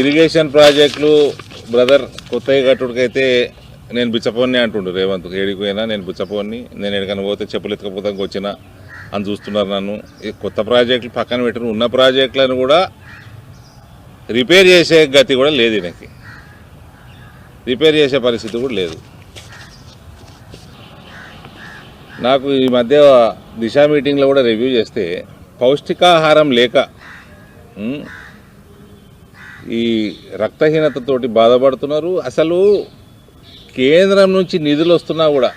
Irrigation ప్రాజెక్టులు brother కొత్తగా కట్టుడికైతే నేను బిచ్చపోని అంటుండు రేవంత్. ఏడికిపోయినా నేను బిచ్చపోని నేను ఎక్కడికైనా పోతే చెప్పులు ఎత్తుకపోతానికి వచ్చిన అని చూస్తున్నారు నన్ను. ఈ కొత్త ప్రాజెక్టులు పక్కన పెట్టిన ఉన్న ప్రాజెక్టులను కూడా రిపేర్ చేసే గతి కూడా లేదు ఈయనకి. రిపేర్ చేసే పరిస్థితి కూడా లేదు. నాకు ఈ మధ్య దిశ మీటింగ్లో కూడా రివ్యూ చేస్తే పౌష్టికాహారం లేక ఈ రక్తహీనతతోటి బాధపడుతున్నారు. అసలు కేంద్రం నుంచి నిధులు వస్తున్నా కూడా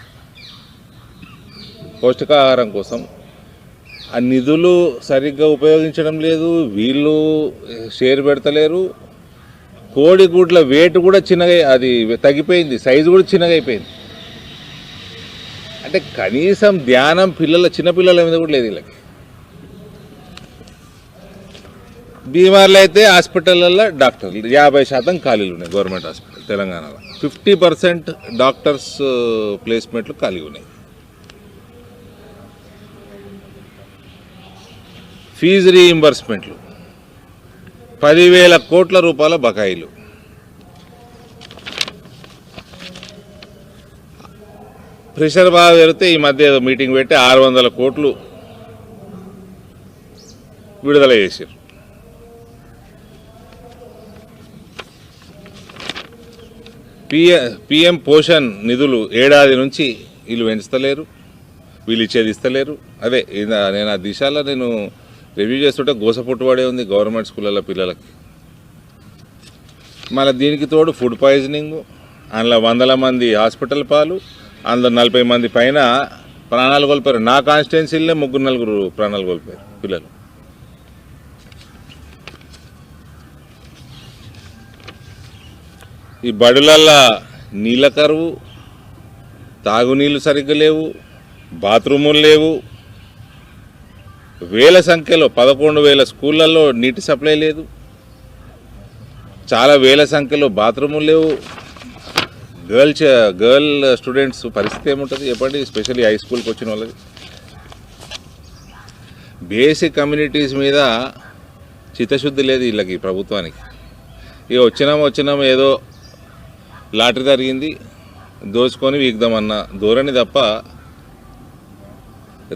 పౌష్టికాహారం కోసం ఆ నిధులు సరిగ్గా ఉపయోగించడం లేదు. వీళ్ళు షేర్ పెడతలేరు. కోడిగుడ్ల వేటు కూడా చిన్నగా అది తగ్గిపోయింది. సైజు కూడా చిన్నగా అయిపోయింది. అంటే కనీసం ధ్యానం పిల్లల చిన్నపిల్లల మీద కూడా లేదు వీళ్ళకి. బీమార్లు అయితే హాస్పిటల్లో డాక్టర్లు యాభై శాతం ఖాళీలు ఉన్నాయి గవర్నమెంట్ హాస్పిటల్ తెలంగాణలో. ఫిఫ్టీ పర్సెంట్ డాక్టర్స్ ప్లేస్మెంట్లు ఖాళీ ఉన్నాయి. ఫీజు రీఇంబర్స్మెంట్లు. పదివేల కోట్ల రూపాయల బకాయిలు. ప్రెషర్ బాగా పెరిగితే ఈ మధ్య మీటింగ్ పెట్టి ఆరు వందల కోట్లు విడుదల చేశారు పిఎ పిఎం పోషణ్ నిధులు ఏడాది నుంచి వీళ్ళు పెంచుతలేరు వీళ్ళు ఇచ్చేది ఇస్తలేరు అదే నేను ఆ దిశలో నేను రివ్యూ చేస్తుంటే గోసపుట్టుబడే ఉంది గవర్నమెంట్ స్కూళ్ళ పిల్లలకి. మళ్ళీ దీనికి తోడు ఫుడ్ పాయిజనింగ్ అందులో వందల మంది హాస్పిటల్ పాలు అందులో నలభై మంది పైన ప్రాణాలు కోల్పోయారు. నా కాన్స్టిట్యున్సీలనే ముగ్గురు నలుగురు ప్రాణాలు కోల్పోయారు పిల్లలు. ఈ బడులల్లా నీళ్ళ కరువు తాగునీళ్ళు సరిగ్గా లేవు బాత్రూములు లేవు. వేల సంఖ్యలో పదకొండు వేల స్కూళ్ళల్లో నీటి సప్లై లేదు. చాలా వేల సంఖ్యలో బాత్రూములు లేవు. గర్ల్ గర్ల్ స్టూడెంట్స్ పరిస్థితి ఏముంటుంది? చెప్పండి స్పెషల్లీ హై స్కూల్కి వచ్చిన వాళ్ళది బేసిక్ కమ్యూనిటీస్ మీద చిత్తశుద్ధి లేదు వీళ్ళకి ప్రభుత్వానికి. ఇక వచ్చినాము వచ్చినాము ఏదో లాటరీ జరిగింది. దోచుకొని వీగ్దామన్న ధోరణి తప్ప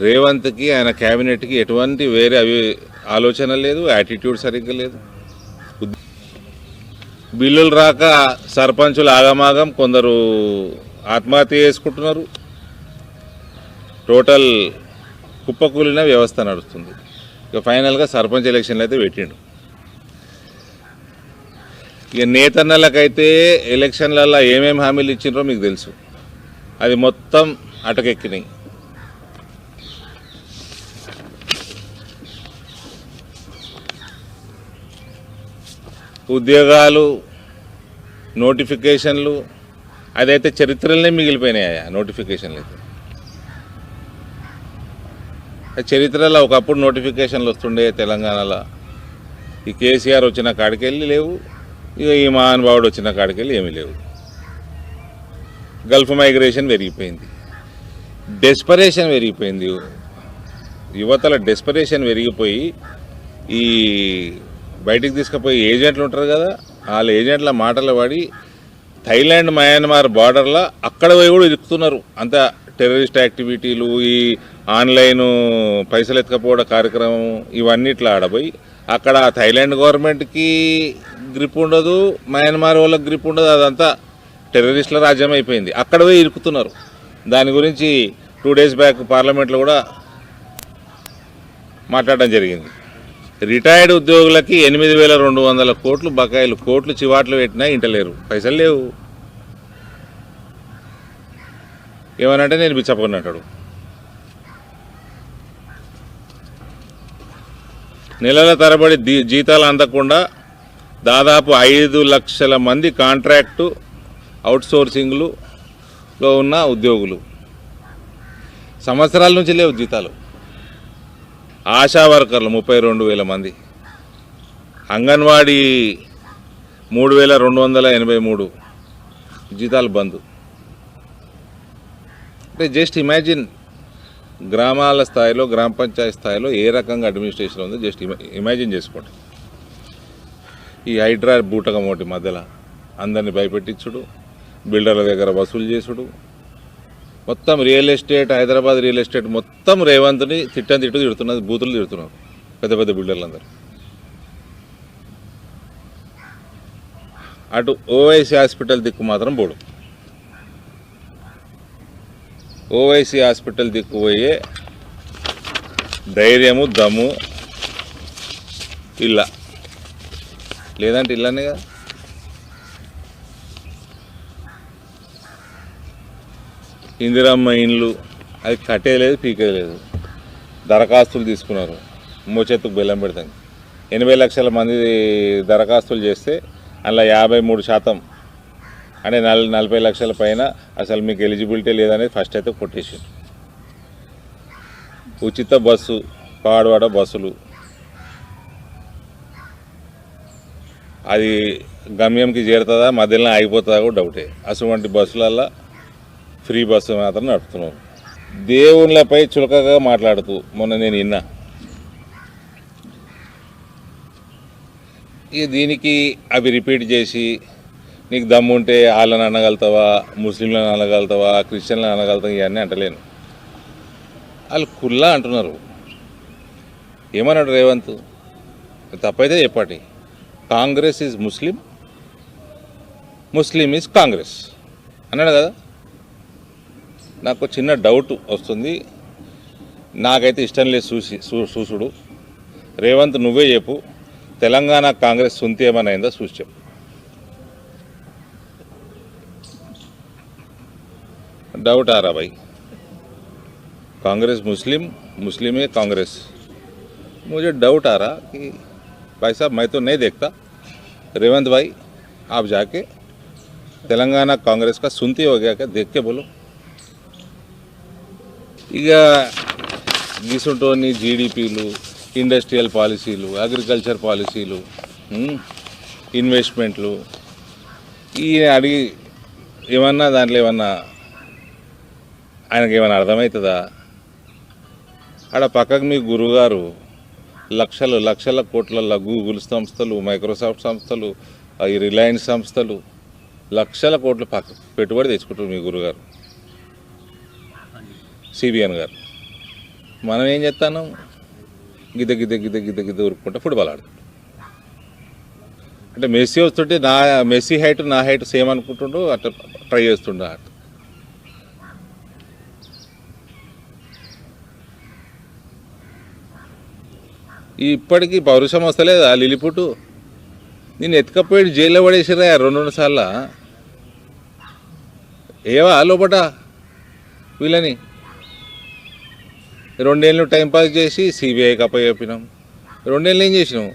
రేవంత్కి ఆయన క్యాబినెట్కి ఎటువంటి వేరే అవి ఆలోచన లేదు యాటిట్యూడ్ సరిగ్గా లేదు. బిల్లులు రాక సర్పంచులు ఆగమాగం కొందరు ఆత్మహత్య చేసుకుంటున్నారు. టోటల్ కుప్పకూలిన వ్యవస్థ నడుస్తుంది. ఇక ఫైనల్గా సర్పంచ్ ఎలక్షన్లు అయితే పెట్టిండు. ఇక నేతన్నలకైతే ఎలక్షన్లలో ఏమేమి హామీలు ఇచ్చిండ్రో మీకు తెలుసు. అది మొత్తం అటకెక్కినాయి. ఉద్యోగాలు నోటిఫికేషన్లు అదైతే చరిత్రలనే మిగిలిపోయినాయి ఆ నోటిఫికేషన్లు అయితే ఆ చరిత్రలో ఒకప్పుడు నోటిఫికేషన్లు వస్తుండే తెలంగాణలో. ఈ కేసీఆర్ వచ్చిన కాడికి వెళ్ళి లేవు. ఇక ఈ మహానుభావుడు వచ్చిన కాడికెళ్ళి ఏమీ లేవు. గల్ఫ్ మైగ్రేషన్ పెరిగిపోయింది. డెస్పరేషన్ పెరిగిపోయింది. యువతల డెస్పరేషన్ పెరిగిపోయి ఈ బయటికి తీసుకుపోయి ఏజెంట్లు ఉంటారు కదా వాళ్ళ ఏజెంట్ల మాటలు పడి థైలాండ్ మయన్మార్ బార్డర్లో అక్కడ పోయి కూడా ఇరుకుతున్నారు అంత టెర్రరిస్ట్ యాక్టివిటీలు ఈ ఆన్లైన్ పైసలు ఎత్తుకపోవడం కార్యక్రమం ఇవన్నీ ఇట్లా ఆడపోయి అక్కడ థైలాండ్ గవర్నమెంట్కి గ్రిప్ ఉండదు మయన్మార్ వాళ్ళకి గ్రిప్ ఉండదు అదంతా టెర్రరిస్టుల రాజ్యం అయిపోయింది. అక్కడ పోయి ఇరుకుతున్నారు. దాని గురించి టూ డేస్ బ్యాక్ పార్లమెంట్లో కూడా మాట్లాడడం జరిగింది. రిటైర్డ్ ఉద్యోగులకి ఎనిమిది వేల రెండు వందల కోట్లు బకాయిలు కోట్లు చివాట్లు పెట్టినా ఇంటలేరు. పైసలు లేవు. ఏమనంటే నేను బిచ్చపోయినట్టాడు నెలల తరబడి జీతాలు అందకుండా దాదాపు ఐదు లక్షల మంది కాంట్రాక్టు అవుట్సోర్సింగ్లులో ఉన్న ఉద్యోగులు. సంవత్సరాల నుంచి లేవు జీతాలు. ఆశా వర్కర్లు ముప్పై రెండు వేల మంది. అంగన్వాడీ మూడు వేల రెండు వందల ఎనభై మూడు జీతాలు బంద్. అంటే జస్ట్ ఇమాజిన్ గ్రామాల స్థాయిలో గ్రామ పంచాయతీ స్థాయిలో ఏ రకంగా అడ్మినిస్ట్రేషన్ ఉందో జస్ట్ ఇమాజిన్ చేసుకోండి. ఈ హైడ్రా బూటకం ఒకటి మధ్యలో అందరిని భయపెట్టించుడు బిల్డర్ల దగ్గర వసూలు చేసుడు. మొత్తం real estate Hyderabad real estate మొత్తం రేవంత్ని తిట్టని తిట్టు తిడుతున్నది బూతులు తిడుతున్నారు పెద్ద పెద్ద బిల్డర్లందరూ అటు ఓవైసీ హాస్పిటల్ దిక్కు మాత్రం పోడు ఓవైసీ హాస్పిటల్ దిక్కుపోయే ధైర్యము దమ్ము ఇల్ల లేదంటే ఇల్లనే కదా. ఇందిరమ్మ ఇండ్లు అది కట్టేయలేదు పీకేయలేదు. దరఖాస్తులు తీసుకున్నారు. మోచెత్తుకు బెల్లం పెడతాం ఎనభై లక్షల మంది దరఖాస్తులు చేస్తే అందులో యాభై మూడు శాతం అంటే నల్ నలభై లక్షల పైన అసలు మీకు ఎలిజిబిలిటీ లేదనేది ఫస్ట్ అయితే కొట్టేసారు ఉచిత బస్సు పాడవాడ బస్సులు. అది గమ్యంకి చేరుతుందా మధ్యలో ఆగిపోతుందా కూడా డౌటే. అటువంటి బస్సులల్లో ఫ్రీ బస్సు మాత్రం నడుపుతున్నారు. దేవుళ్ళపై చులకగా మాట్లాడుతూ మొన్న నేను విన్నా. ఇక దీనికి అవి రిపీట్ చేసి నీకు దమ్ము ఉంటే వాళ్ళని అనగలుగుతావా? ముస్లింలను అనగలుగుతావా? క్రిస్టియన్లను అనగలుగుతావా? ఇవన్నీ అంటలేను. వాళ్ళు కుల్లా అంటున్నారు. ఏమన్నాడు రేవంత్? తప్పైతే చెప్పండి. Congress is Muslim Muslim is Congress. అన్నాడు కదా? నాకు చిన్న డౌట్ వస్తుంది. నాకైతే ఇష్టం లేదు చూసి చూసుడు. రేవంత్ నువ్వే చెప్పు. తెలంగాణ కాంగ్రెస్ సొంత ఏమైనా అయిందో? చూసి చెప్పు. डाउट आ रहा भाई कांग्रेस मुस्लिम मुस्लिम है कांग्रेस मुझे डाउट आ रहा कि भाई साहब मैं तो नहीं देखता रेवंत भाई आप जाके तेलंगाना कांग्रेस का सुनते हो गया क्या देख के बोलो ఇక గిసుంటోని జీడిపీలు ఇండస్ట్రియల్ పాలసీలు అగ్రికల్చర్ పాలసీలు ఉమ్, ఇన్వెస్ట్మెంట్లు ఈయన అడిగి ఏమన్నా దాంట్లో ఏమన్నా ఆయనకి ఏమైనా అర్థమవుతుందా? ఆడ పక్కకు మీ గురువుగారు లక్షలు లక్షల కోట్ల గూగుల్ సంస్థలు మైక్రోసాఫ్ట్ సంస్థలు ఈ రిలయన్స్ సంస్థలు లక్షల కోట్ల పక్క పెట్టుబడి తెచ్చుకుంటారు మీ గురుగారు సిబిఎన్ గారు. మనం ఏం చేస్తాను గిద్ద గిద్ద గిద్ద గిద్ద గిద్ద ఉరుక్కుంటా ఫుట్బాల్ ఆడుతాం అంటే మెస్సీ వస్తుంటే నా మెస్సీ హైట్ నా హైట్ సేమ్ అనుకుంటుండో అట్లా ట్రై చేస్తుండే అట్లా ఇప్పటికీ పౌరుషం వస్తలేదు ఆ లిలిపుట్టు నేను ఎత్తుకపోయి జైల్లో పడేసిరా రెండు రెండు సార్లు. ఏవా లోపట వీళ్ళని? రెండేళ్ళు టైంపాస్ చేసి సిబిఐకి అప్పచెప్పినాం రెండేళ్ళు ఏం చేసినావు?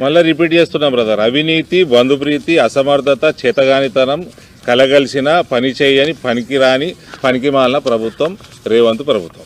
మళ్ళీ రిపీట్ చేస్తున్నా బ్రదర్. అవినీతి బంధుప్రీతి అసమర్థత చేతగానితనం కలగలిసిన పని చేయని పనికిరాని పనికిమాలిన ప్రభుత్వం రేవంత్ ప్రభుత్వం.